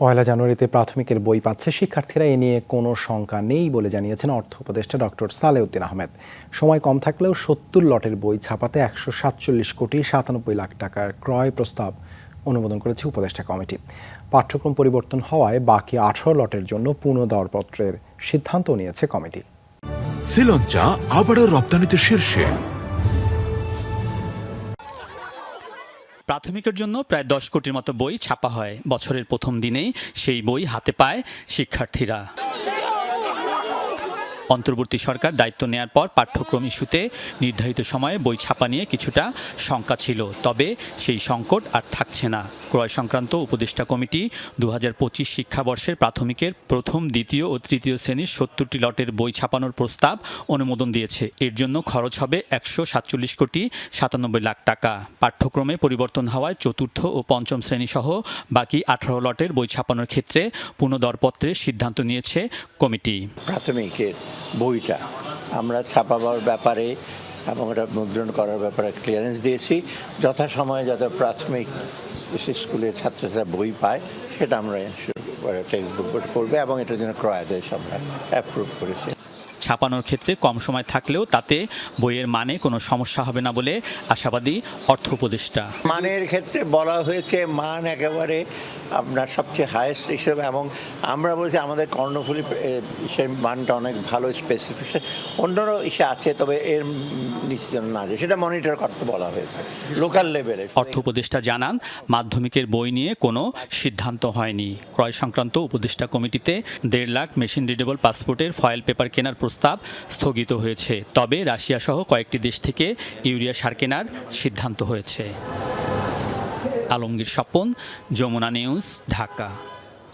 পয়লা জানুয়ারিতে প্রাথমিকের বই পাচ্ছে শিক্ষার্থীরা, এ নিয়ে কোনো শঙ্কা নেই বলে জানিয়েছেন অর্থ উপদেষ্টা ডক্টর সালেউদ্দিন আহমেদ। সময় কম থাকলেও সত্তর লটের বই ছাপাতে একশো সাতচল্লিশ কোটি সাতানব্বই লাখ টাকার ক্রয় প্রস্তাব অনুমোদন করেছে উপদেষ্টা কমিটি। পাঠ্যক্রম পরিবর্তন হওয়ায় বাকি আঠারো লটের জন্য পুনঃদরপত্রের সিদ্ধান্ত নিয়েছে কমিটি। শ্রীলঞ্চা আবারও রপ্তানিতে শীর্ষে। প্রাথমিকের জন্য প্রায় দশ কোটির মতো বই ছাপা হয় বছরের প্রথম দিনেই। সেই বই হাতে পায় শিক্ষার্থীরা। অন্তর্বর্তী সরকার দায়িত্ব নেয়ার পর পাঠ্যক্রম ইস্যুতে নির্ধারিত সময়ে বই ছাপা নিয়ে কিছুটা শঙ্কা ছিল। তবে সেই সংকট আর থাকছে না। ক্রয় সংক্রান্ত উপদেষ্টা কমিটি দু হাজার পঁচিশ শিক্ষাবর্ষের প্রাথমিকের প্রথম, দ্বিতীয় ও তৃতীয় শ্রেণির সত্তরটি লটের বই ছাপানোর প্রস্তাব অনুমোদন দিয়েছে। এর জন্য খরচ হবে একশো সাতচল্লিশ কোটি সাতানব্বই লাখ টাকা। পাঠ্যক্রমে পরিবর্তন হওয়ায় চতুর্থ ও পঞ্চম শ্রেণি সহ বাকি আঠারো লটের বই ছাপানোর ক্ষেত্রে পুনঃদরপত্রের সিদ্ধান্ত নিয়েছে কমিটি। প্রাথমিকের বইটা। আমরা ছাপাবার ব্যাপারে এবং এটা মুদ্রণ করার ব্যাপারে ক্লিয়ারেন্স দিয়েছি। যথাসময়ে যাতে প্রাথমিক স্কুলের ছাত্রছাত্রীরা বই পায়, সেটা আমরা টেক্সট বুক করবে এবং এটার জন্য ক্রয় আদেশ আমরা অ্যাপ্রুভ করেছি। ছাপানোর ক্ষেত্রে কম সময় থাকলেও তাতে বইয়ের মানে কোনো সমস্যা হবে না বলে আশাবাদী অর্থ উপদেষ্টা। মানের ক্ষেত্রে বলা হয়েছে মান একেবারে আপনার সবচেয়ে হায়েস্ট হিসেবে এবং আমরা বলছি আমাদের কর্ণফুলি সে মানটা অনেক ভালো স্পেসিফিকেশন অন্যান্য ইসে আছে তবে এর নিচে যেন না যায় সেটা মনিটর করতে বলা হয়েছে লোকাল লেভেলে অর্থ উপদেষ্টা জানান মাধ্যমিকের বই নিয়ে কোনো সিদ্ধান্ত হয়নি। ক্রয় সংক্রান্ত উপদেষ্টা কমিটিতে দেড় লাখ মেশিন রিডেবল পাসপোর্টের ফয়েল পেপার কেনার প্রস্তাব স্থগিত হয়েছে। তবে রাশিয়া সহ কয়েকটি দেশ থেকে ইউরিয়া সার কেনার সিদ্ধান্ত হয়েছে। আলমগীর স্বপন, যমুনা নিউজ, ঢাকা।